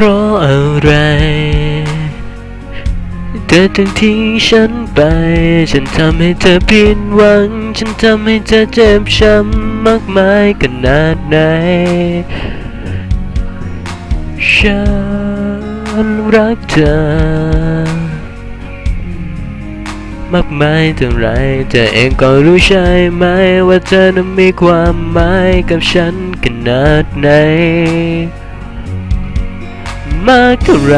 เพราะอะไร เธอถึงทิ้งฉันไป ฉันทำให้เธอผิดหวัง ฉันทำให้เธอเจ็บช้ำมากมายขนาดไหน ฉันรักเธอ มากมายเท่าไรเธอเองก็รู้ใช่ไหม ว่าเธอนั้นมีความหมายกับฉันขนาดไหน มากเท่าไร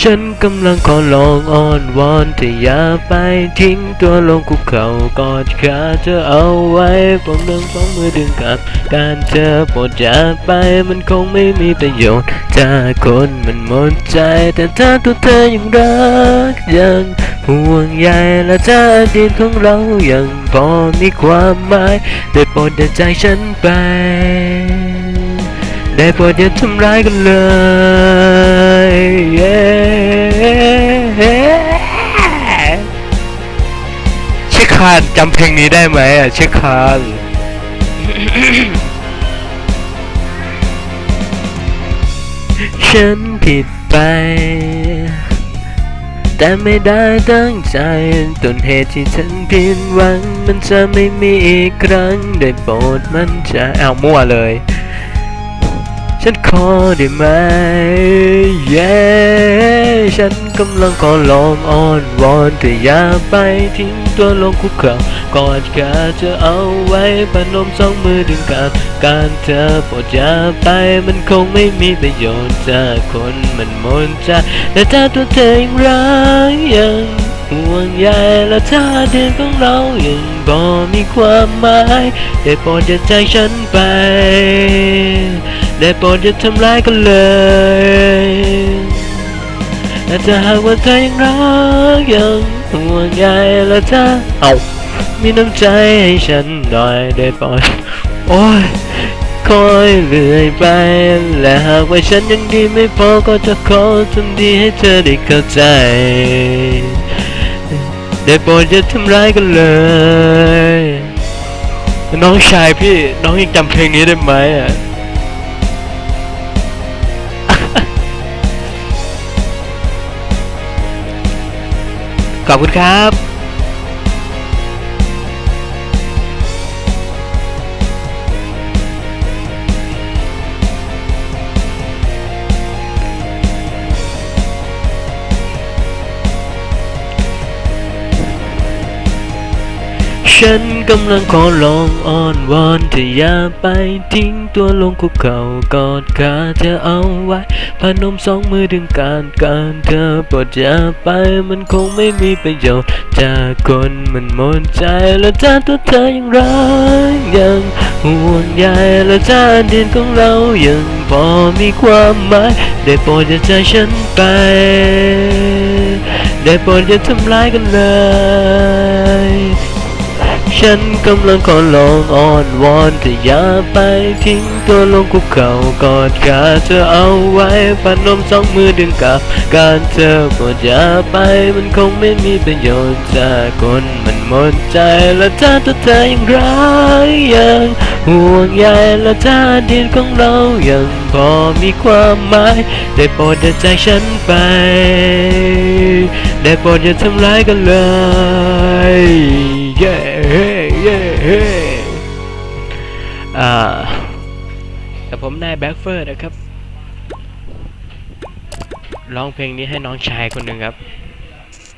ฉันกำลังขอลองอ้อนวอนเธออย่าไปทิ้งตัวลงคุกเข่ากอดขาเธอเอาไว้ผมเดินสองมือดึงกับการเธอโปรดจากไปมันคงไม่มีประโยชน์ ถ้าคนมันหมดใจ แต่ถ้าตัวเธอยังรักยังห่วงใยและถ้าอดีตของเรายังพอมีความหมายได้โปรดอย่าใจฉันไป ได้โปรดอย่าทำร้ายกันเลย เช็คคานจำเพลงนี้ได้ไหมอะเช็คคานฉันผิดไป แต่ไม่ได้ตั้งใจต้นเหตุที่ฉันผิดหวัง มันจะไม่มีอีกครั้ง ได้โปรดมันจะเอามั่วเลย ฉันขอได้ไหม เย้ ฉันกำลังขอลองอ้อนวอนเธออย่าไปทิ้งตัวลงคุกเข่ากอดขาเธอเอาไว้พนมสองมือดึงกับการเธอโปรดอย่าไปมันคงไม่มีประโยชน์ถ้าคนมันหมดใจแต่ถ้าตัวเธอยังรักยัง ห่วงใยและถ้าเดือนของเรายังบ่มีความหมายได้โปรดอย่าใจฉันไป ได้โปรดอย่าทำร้ายกันเลยและถ้าหากว่าเธอยังรักยังห่วงใยและถ้าเอามีน้ำใจให้ฉันหน่อยได้โปรดโอ้ยคอยเรื่อยไป และหากว่าฉันยังดีไม่พอก็จะขอทำดีให้เธอได้เข้าใจ ได้โปรดอย่าทำร้ายกันเลย น้องชายพี่น้องยังจำเพลงนี้ได้ไหมอะขอบคุณครับ ฉันกำลังขอลองอ้อนวอนเธออย่าไปทิ้งตัวลงคุกเข่ากอดขาเธอเอาไว้พนมสองมือดึงการการเธอปรดอย่าไปมันคงไม่มีประโยชน์จากคนมันหมดใจแล้วถ้าตัวเธอยังรักยังห่วงใยและถ้าอดีตของเรายังพอมีความหมายได้โปรดอย่าใจฉันไป ได้โปรดอย่าทำร้ายกันเลย ฉันกำลังขอลองอ้อนวอนเธออย่าไปทิ้งตัวลงคุกเข่ากอดขาเธอเอาไว้พนมสองมือดึงกับการเธอโปรดอย่าไปมันคงไม่มีประโยชน์จากคนมันหมดใจและถ้าตัวเธอยังรักยังห่วงใยและถ้าอดีตของเรายังพอมีความหมายได้โปรดอย่าใจฉันไปได้โปรดอย่าทำร้ายกันเลย เย้เฮ้เย้เฮ้อ่าแต่ผมนายแบ็คเฟอร์นะครับ ร้องเพลงนี้ให้น้องชายคนหนึ่งครับ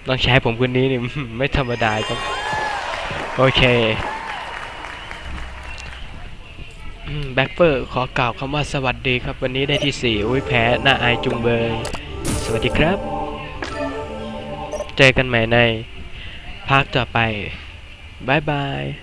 น้องชายผมคนนี้นี่ไม่ธรรมดาครับ โอเคแบ็คเฟอร์ขอกล่าวคำว่าสวัสดีครับ วันนี้ได้ที่สี่อุ้ยแพ้หน้าอายจุงเบย สวัสดีครับ เจอกันใหม่ในภาคต่อไป bye bye